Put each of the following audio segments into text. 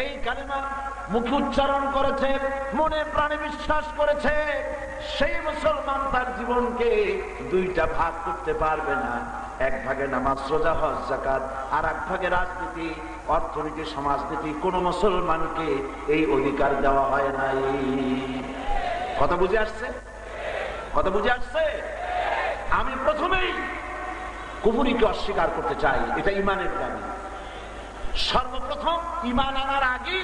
এই কালেমা মুখে উচ্চারণ করেছে, মনে প্রাণে বিশ্বাস করেছে, সেই মুসলমান তার জীবনকে দুইটা ভাগ করতে পারবে না। এক ভাগে নামাজ, রোজা, হজ জাকাত আর এক ভাগে রাজনীতি, অর্থনীতি, সমাজনীতি। কোন মুসলমানকে এই অধিকার দেওয়া হয় নাই। কথা বুঝে আসছে? কথা বুঝে আসছে? আমি প্রথমেই কুফুরিকে অস্বীকার করতে চাই, এটা ইমানের দাবি। সর্বপ্রথম ইমান আনার আগে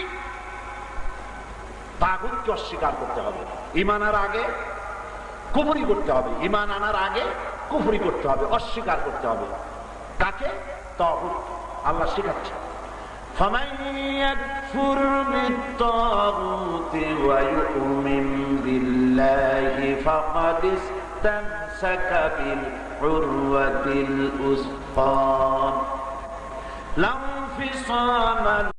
তাগুতকে অস্বীকার করতে হবে ইমান আনার আগে কুফুরি করতে হবে ইমান আনার আগে কুফুরি করতে হবে অস্বীকার করতে হবে কাকে তগুত আল্লাহ শিখাচ্ছে فمن يكفر بالطاغوت ويؤمن بالله فقد استمسك بالعروة الوثقى لا انفصام